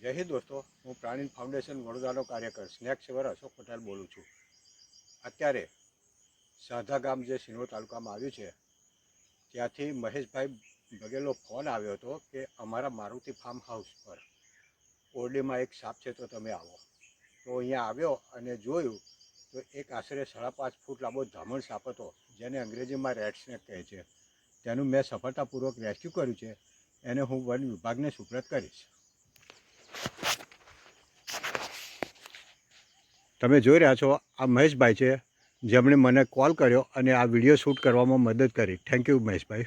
જય હિન્દ દોસ્તો હું પ્રાણી ફાઉન્ડેશન વડોદરાનો કાર્યકર સ્નેક સેવર અશોક પટેલ બોલું છું અત્યારે સાધા ગામ જે સિનોર તાલુકામાં આવ્યું છે, ત્યાંથી મહેશભાઈ બગેલો ફોન આવ્યો હતો કે અમારા મારુતિ ફાર્મ હાઉસ પર ઓરડીમાં એક સાપ છે તો તમે આવો. તો અહીંયા આવ્યો અને જોયું તો એક આશરે સાડા પાંચ ફૂટ લાંબો ધામણ સાપ હતો, જેને અંગ્રેજીમાં રેડ સ્નેક કહે છે. તેનું મેં સફળતાપૂર્વક રેસ્ક્યુ કર્યું છે, એને હું વન વિભાગને સુપ્રત કરીશ. તમે જોઈ રહ્યા છો, આ મહેશભાઈ છે જેમણે મને કોલ કર્યો અને આ વીડિયો શૂટ કરવામાં મદદ કરી. Thank you Maheshbhai.